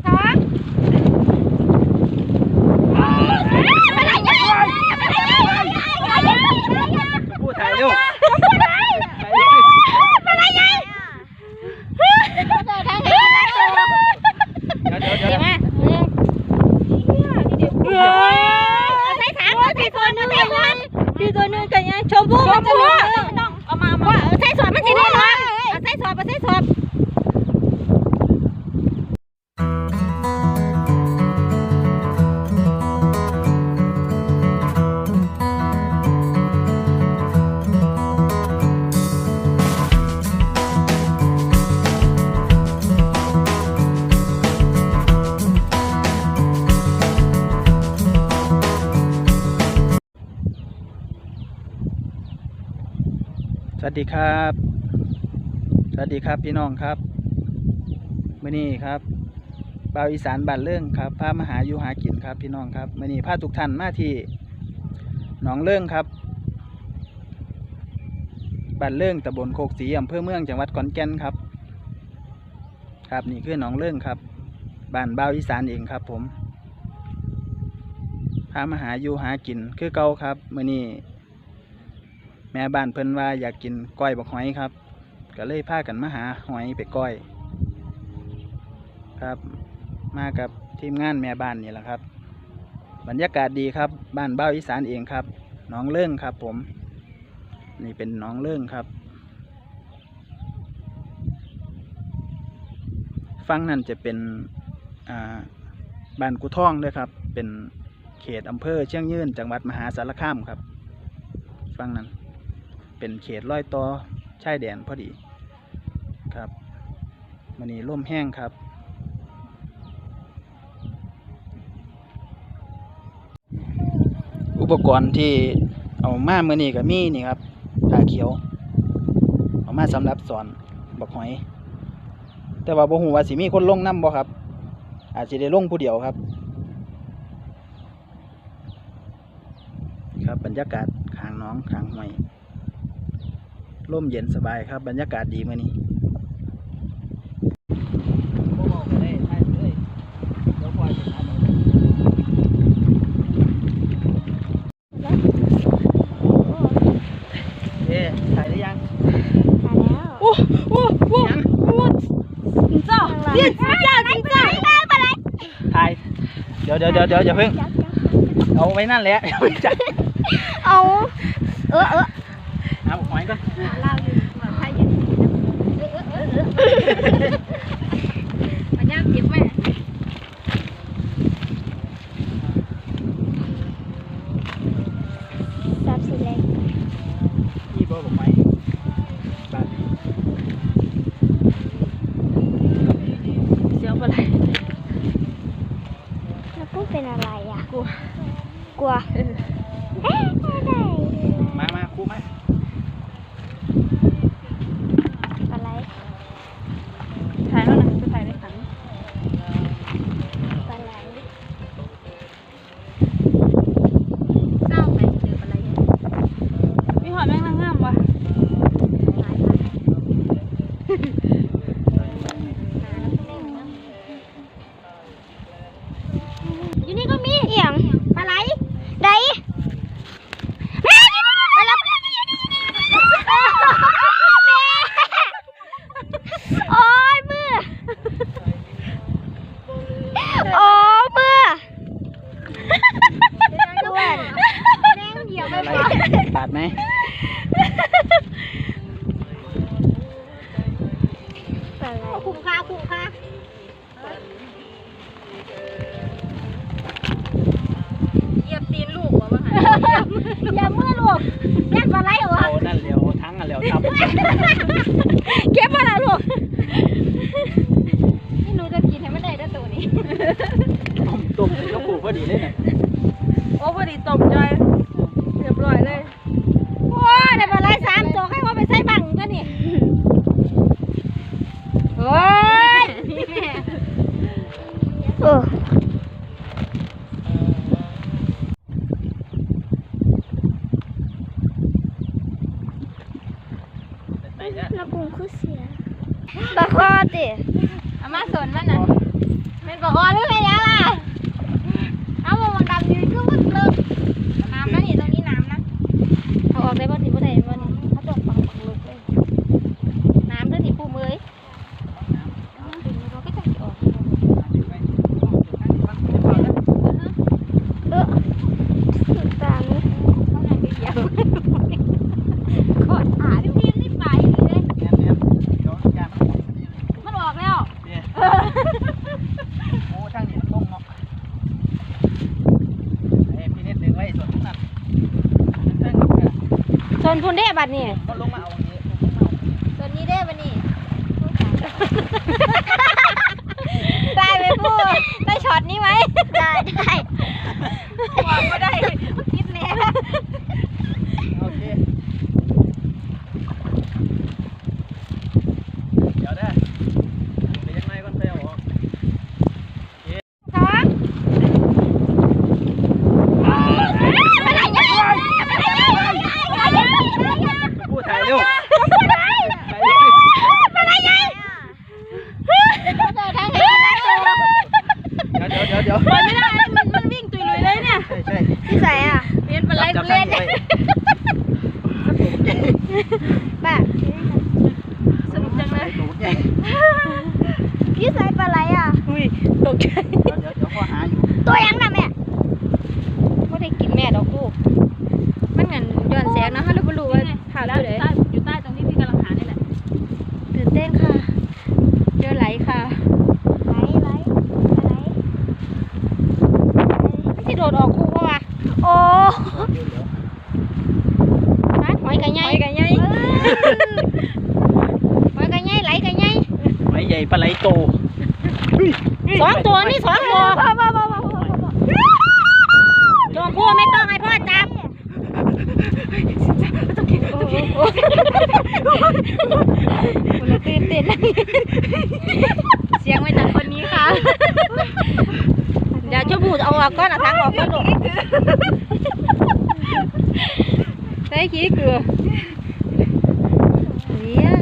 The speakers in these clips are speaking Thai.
พู สวัสดีครับ สวัสดีครับพี่น้องครับมื่อนี้ครับเบาอีสานบ้านเรื่องครับพามาหาอยู่หากินครับพี่น้องครับมื่อนี้พาทุกท่านมาที่หนองเรื่องครับบ้านเรื่องตำบลโคกศรีอำเภอเมืองจังหวัดขอนแก่นครับ ครับนี่คือหนองเรื่องครับบ้านบ่าอีสานเองครับผมพามาหาอยู่หากินคือเก่าครับมื่อนี้ แม่บ้านเพิ่นว่าอยากกินก้อยบักหอยครับ ก็เลยพากันมาหาหอยไปก้อย ครับ มากับทีมงานแม่บ้านนี่แหละครับ บรรยากาศดีครับ บ้านเบ้าอีสานเองครับน้องเลื่องครับ ผม นี่เป็นน้องเลื่องครับฟังนั่นจะเป็นบ้านกุท่องด้วยครับ เป็นเขตอำเภอเชียงยืนจังหวัดมหาสารคามครับ ฟังนั้น เป็นเขตร้อยต่อชายแดนพอดีครับมันนี้ร่มแห้งครับ อุปกรณ์ที่เอามาเมื่อนี้ก็มีนี่ครับผ้าเขียว เอามาสำหรับสอนบักหอย แต่ว่าบ่ฮู้ว่าสิมีคนลงน้ำบ่ครับ อาจจะได้ลงผู้เดียวครับ ครับบรรยากาศขางน้องขางห้วย ร่มเย็นสบายครับ บรรยากาศดีมื่อนี้เอ๊ะถ่ายได้ยังโอ้โอ้โอ้โอ้เจ้าเรียนเจ้าจริงจ้าถ่ายเดี๋ยวเดี๋ยวเดี๋ยวเดี๋ยวอย่าเพิ่ง เอาไว้นั่นแหละอย่าเพิ่งจับเอา เออเออเอา หอยก่อนเล่าอยู่มาพายินเออเออเออเออมาย่างเก็บไว้ซับสิเล็กนี่บ่บอกไหมบาทเสียวอะไรแล้วกูเป็นอะไรอะกลัวกลัว บไปอะไรปะบาทไหมอะไรคุ้มค่าคุ้มค่าเหยียบตีนลูกวะวะอย่ามือลูกเล่นปลาไหลเหรอเอานั่นเร็วทั้งอันเร็วทับเก็บมาแล้วลูกนี่หนูจะกินให้มันได้ด้วยตัวนี้ต้มต้มยกผูกพอดีเลยเนี่ยโอ้พอดีตบใจเรียบร้อยเลยโอ้ยได้ปลาไหลสามตัวให้ว่าไปใส่บังก็นี่โอ้ย เออ ไหนเนี่ย แล้วกูคือเสียบะคอดิ อามาสนมันน่ะแม่นบอก ออกหรือไงเนี่ยล่ะเอามามันดำยืนคือมันเลิกน้ำนะนี่ตรงนี้น้ำนะเอาออกได้บ่นี่บ่ได้บ่นี่เขาต้องปังปังลึกเลยน้ำเด้อนี่ปูมือเอ้ยดึงมันก็จะออกเออสุดตาเลยเขาไหนไปเหยียบกดขาที่พี่รีบไปเลย มันออกแล้ว โอ้ทางนี้มันลงเนาะเอ้ยพี่นิดดึงไว้ส่วนนั้นทางนี้ ส่วนคุณเด้บัดนี่ก็ลงมาเอาอย่างนี้ส่วนนี้เด้บัดนี่ได้ไหมพูดได้ช็อตนี้ไหมได้ได้วางไม่ได้คิดแน่โอเคเดี๋ยวเด้อไปยังไงก่อนค่อยเอาออก ครับไปไหนเนี่ยไปไหนเนี่ยไปไหนเนี่ย พูดถ่ายเร็ว ไปไหนเนี่ยเจอทางไหนนะ เดี๋ยวเดี๋ยวเดี๋ยว ปล่อยไม่ได้ มันมันวิ่งตุยลุยเลยเนี่ย ใช่ใช่ ที่ใส่อะเรียนเป็นไร จับ เล่น จับ จับบ้าสนุกจังเลยตัวใหญ่พี่ใส่ปลาไหลอะ อุ้ยตกใจเดี๋ยวเดี๋ยวเดี๋ยวพ่อหาอยู่ตัวยังนะแม่ไม่ได้กินแม่ดอกลูก มันเงินย้อนแสงนะฮะเราไม่รู้ว่าข่าวตัวไหน อยู่ใต้ตรงที่พี่กำลังหานี่แหละ ตื่นเต้นค่ะเจอไหลค่ะไหลไหลไหลไม่ใช่โดดออกคู่ปะวะโอ้ เดี๋ยวเดี๋ยว ร้านหอยกระไงหอยกระไงหอยกระไงไหลกระไง ไม้ใหญ่ ปลาไหลโตสองตัวนี่สองตัวโดนพ่อไม่ต้องให้พ่อจับตื่นเต้นเสียงไม่จากคนนี้ค่ะ เดี๋ยวชั่วบูดเอาออกก้อนเอาทางออกก้อนลูกใส่ขี้เกลือเดี๋ยว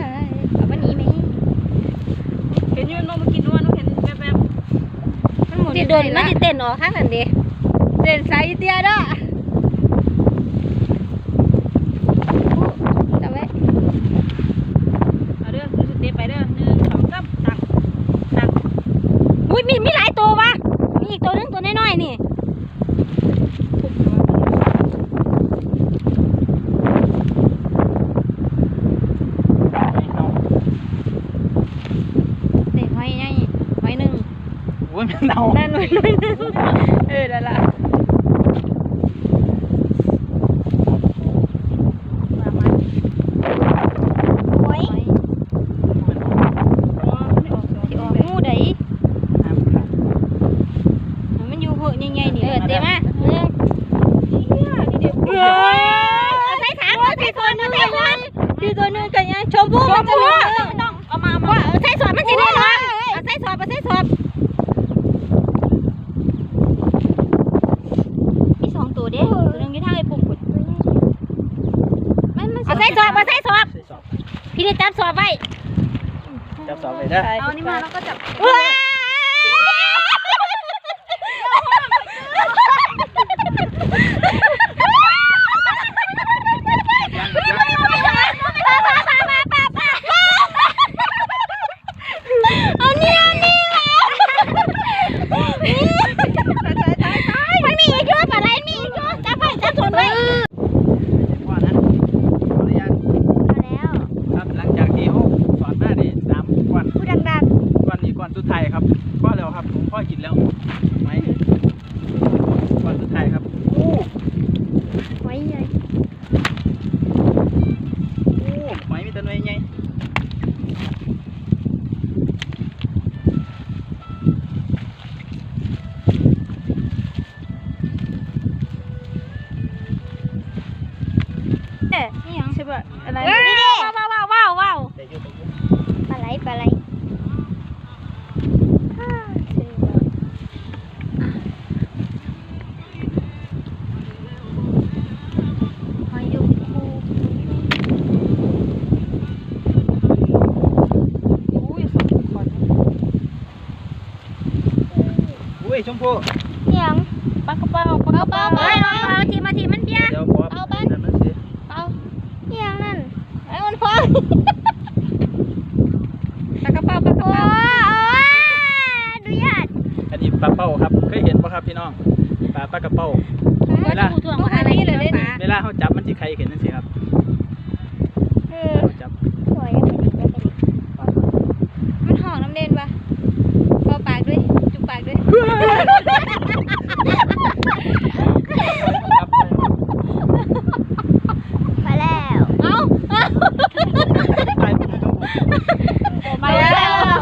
เอามาหนีไหม เห็นอยืนน้องมากินนวลน้องเห็นแบบแบบที่เดินมันจะเต้นออกข้างนั้นดิเต้นใส่เตี้ยเด้อจำไว้เอาเด้อคือสเต็ปไปเด้อหนึ่งสองสามตักตักอุ้ยมีมีหลายตัววะมีอีกตัวนึงตัวน้อยๆนี่เด็กหอยใหญ่หอยหนึ่ง โอ้ยมันเน่า นั่นหอยหนึ่งเออนั่นละหอย อ๋อไม่ ออกดอกที่ออกงูไดน้ำขาดมันอยู่เพื่อยังไงนี่เออเต็มอะหนึ่งนี่เดี๋ยวเอ้ยใส่ถังเอาใส่ตัวหนึงใส่คนพี่ตัวหนึงกันยังชมพู่มันจะเหลือ ต้องเอามาเอามา ว่าเอาใส่สอบมันจะได้หรอเอาใส่สอบเอาใส่สอบมีสองตัวเด้ตัวหนึงอยู่ทางไอ้ปุ่มกุดมันมันเอาใส่สอบเอาใส่สอบ ใส่สอบ พี่ได้จั บสอบไว้จับสอบไปเด้อเอานี่มาแล้วก็จับว้าเอา ด้วยอะไรว้าวว้าวว้าวว้าวว้าวปลาไหลปลาไหลอุ้ยชมพู่เสียงปลากระเป๋าปลากระเป๋าปลากระเป๋าทีมาทีมันเปียกเดี๋ยว ปลากระเป๋าปลากระโอ้เป๋าอนุญาตอันนี้ปลาเป้าครับ เคยเห็นปะครับพี่น้อง ปลาปลากระเป้าเวลาถ่วงมาอะไรเลยเลยนี่เวลาเขาจับมันสิใครเห็นนั่นสิครับเออเขาจับสวยยังไงดียังไงดีมันห่องน้ำเด่นปะเป่าปากด้วย จุกปากด้วย ไปแล้ว เอ้า มาแล้ว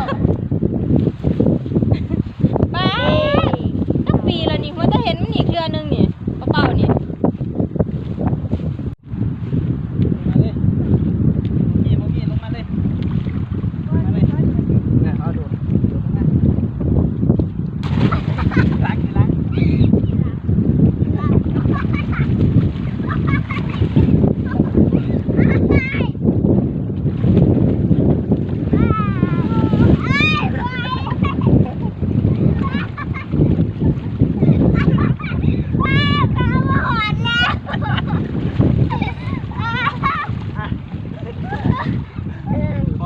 ไปตั้งปีแล้วนี่มันจะเห็นมันอีกเรือนึงนี่เป่าๆนี่ มาเลยนี่โมกี้ลงมาเลยมาเลยเนี่ยเอาดูล้างกี่ล้าง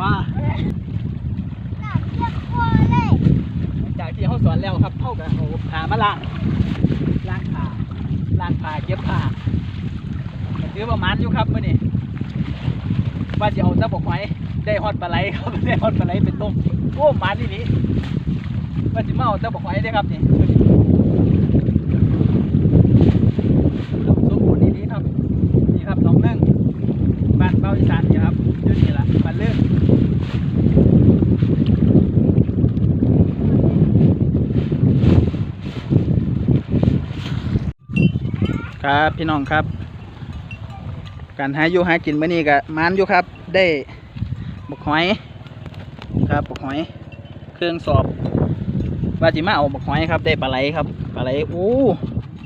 ว่าจากที่เขาสอนแล้วครับเท่ากับเอาขามาล้างล้างขาล้างขาเย็บผ้าก็ถือประมาณอยู่ครับมื่อนี้ว่าจะเอาเจ้าบอกไว้ได้ฮอดปลาไหลครับได้ฮอดปลาไหลเป็นต้มโอ้มานี่นี่ว่าจะมาเอาเจ้าบอกไว้ได้ครับนี่มื้อนี้ต้มสมบูรณ์นี่นี่ครับนี่ครับน้องเรื่องบ้านเบ้าอีสานนี่ครับอยู่นี่ละบ้านเรื่อง ครับพี่น้องครับ การหาอยู่หากินเมื้อนี้ก็มานอยู่ครับ ได้บกหอยครับบกหอย เครื่องสอบว่าจิมาเอาบกหอยครับ ได้ปลาไหลครับปลาไหลอู้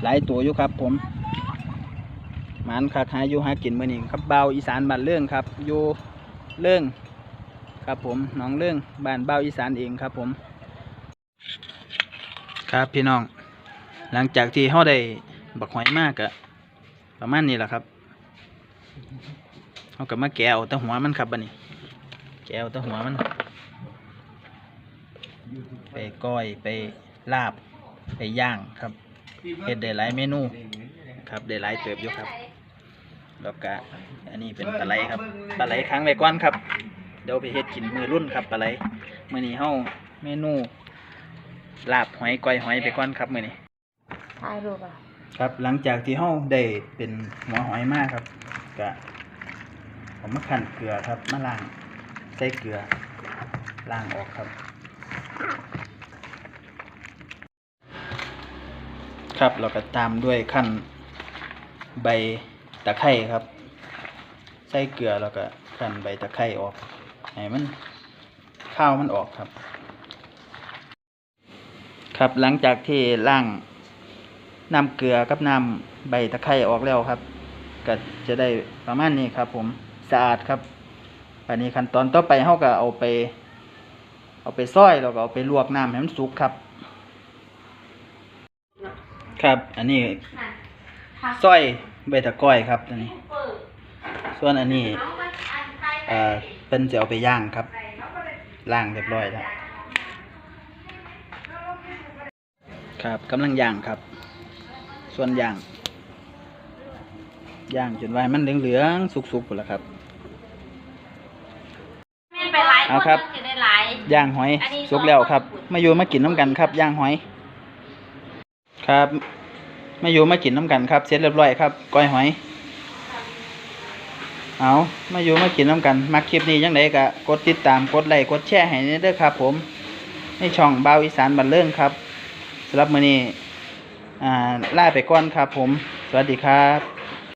หลายตัวอยู่ครับ ผมมันคักหาอยู่หากินเมื้อนี้ครับเบาอีสานบ้านเรื่องครับอยู่เรื่องครับผมน้องเรื่องบ้านเบาอีสานเองครับ ผม ครับพี่น้อง หลังจากที่เขาได้ บักหอยมากอะประมาณนี้แหละครับเขากับมาแกะเอาแต่หัวมันครับบันนี้ แกะเอาแต่หัวมัน ไปก้อยไปลาบ ไปย่างครับเฮ็ดได้หลายเมนู ครับได้หลายเติบอยู่ครับแล้วก็อันนี้เป็นปลาไหลครับปลาไหลค้างไว้ก่อนครับ เดี๋ยวไปเฮ็ดกินมือรุ่นครับปลาไหลมื้อนี้เฮาเมนูลาบหอยก้อยหอยไปก่อนครับมื้อนี้ถ่ายรูปอะ ครับหลังจากที่เฮาได้เป็นหัวหอยมากครับก็ผมมาคั่นเกลือครับมาล้างใส่เกลือล้างออกครับ ครับเราก็ตามด้วยขั้นใบตะไคร้ครับ ใส่เกลือแล้วก็ขั้นใบตะไคร้ออกให้มันข้าวมันออกครับ ครับหลังจากที่ล้าง น้ำเกลือกับน้ำใบตะไคร้ออกแล้วครับ ก็จะได้ประมาณนี้ครับ ผมสะอาดครับอันนี้ขั้นตอนต่อไปเราก็เอาไป เอาไปซอยแล้วก็เอาไปลวกน้ำให้มันสุกครับ ครับ อันนี้ซอยใบตะก้อยครับอันนี้ ส่วนอันนี้เอ่อเป็นจะเอาไปย่างครับล่างเรียบร้อยแล้วครับกำลังย่างครับ ส่วนย่างย่างจนไว้มันเหลืองๆสุกๆหมดแล้วครับแม่นไปหลายเอาครับนจะได้หลาย ย่างหอยอันนี้ สุกแล้วครับสองคนมาอยู่มากินน้ำกันครับย่างหอย ครับมาอยู่มากินน้ำกันครับเสร็จเรียบร้อยครับก้อยหอย เอามาอยู่มากินน้ำกันมักคลิปนี้ยังไงก็กดติดตามกดไลค์กดแชร์ให้เด้อครับ ผมในช่องบ่าวอีสานบันเลิงครับสำหรับมื้อนี้ อ่าลาไปก่อนครับผม สวัสดีครับ